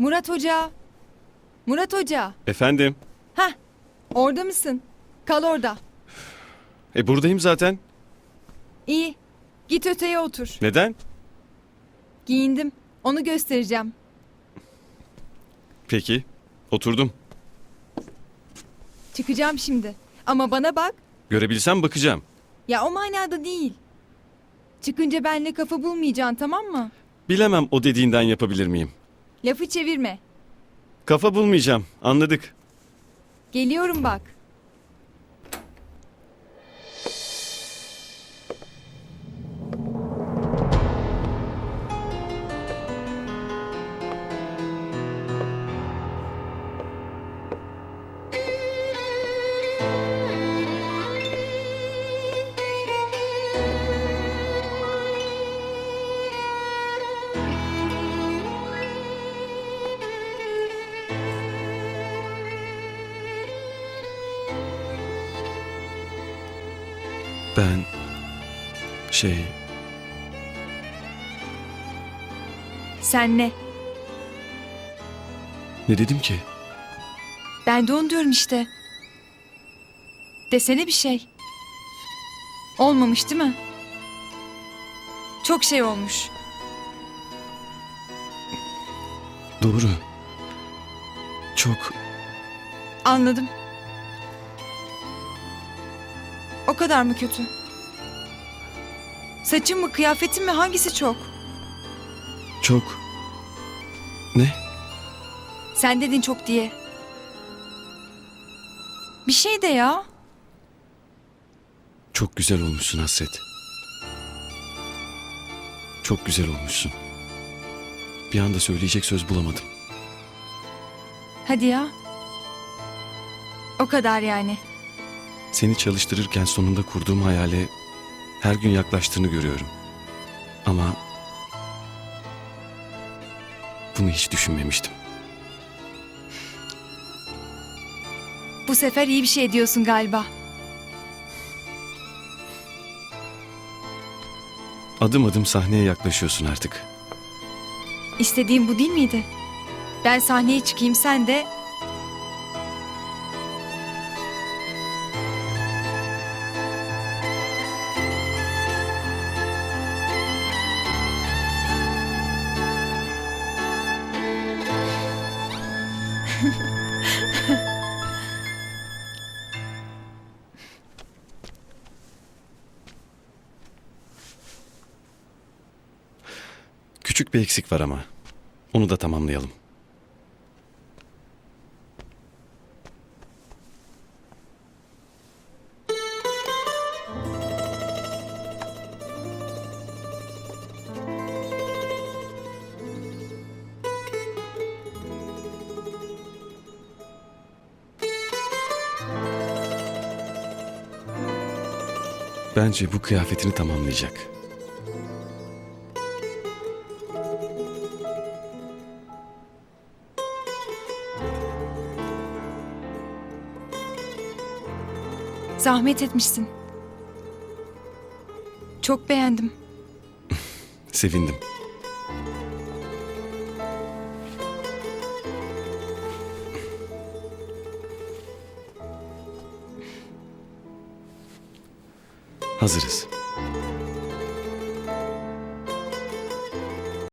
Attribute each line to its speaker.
Speaker 1: Murat Hoca. Murat Hoca.
Speaker 2: Efendim?
Speaker 1: Hah. Orada mısın? Kal orada.
Speaker 2: E buradayım zaten.
Speaker 1: İyi. Git öteye otur.
Speaker 2: Neden?
Speaker 1: Giyindim. Onu göstereceğim.
Speaker 2: Peki. Oturdum.
Speaker 1: Çıkacağım şimdi. Ama bana bak.
Speaker 2: Görebilsem bakacağım.
Speaker 1: Ya o manada değil. Çıkınca benle kafa bulmayacaksın tamam mı?
Speaker 2: Bilemem o dediğinden yapabilir miyim?
Speaker 1: Lafı çevirme.
Speaker 2: Kafa bulmayacağım. Anladık.
Speaker 1: Geliyorum bak.
Speaker 2: Ben... Şey...
Speaker 1: Sen ne?
Speaker 2: Ne dedim ki?
Speaker 1: Ben de onu diyorum işte. Desene bir şey. Olmamış değil mi? Çok şey olmuş.
Speaker 2: Doğru. Çok...
Speaker 1: Anladım. O kadar mı kötü? Saçım mı, kıyafetim mi hangisi çok?
Speaker 2: Çok... Ne?
Speaker 1: Sen dedin çok diye. Bir şey de ya.
Speaker 2: Çok güzel olmuşsun Hasret. Çok güzel olmuşsun. Bir anda söyleyecek söz bulamadım.
Speaker 1: Hadi ya. O kadar yani.
Speaker 2: Seni çalıştırırken sonunda kurduğum hayale her gün yaklaştığını görüyorum. Ama bunu hiç düşünmemiştim.
Speaker 1: Bu sefer iyi bir şey diyorsun galiba.
Speaker 2: Adım adım sahneye yaklaşıyorsun artık.
Speaker 1: İstediğim bu değil miydi? Ben sahneye çıkayım sen de
Speaker 2: Küçük bir eksik var ama. Onu da tamamlayalım. Bence bu kıyafetini tamamlayacak.
Speaker 1: zahmet etmişsin. Çok beğendim.
Speaker 2: Sevindim. hazırız.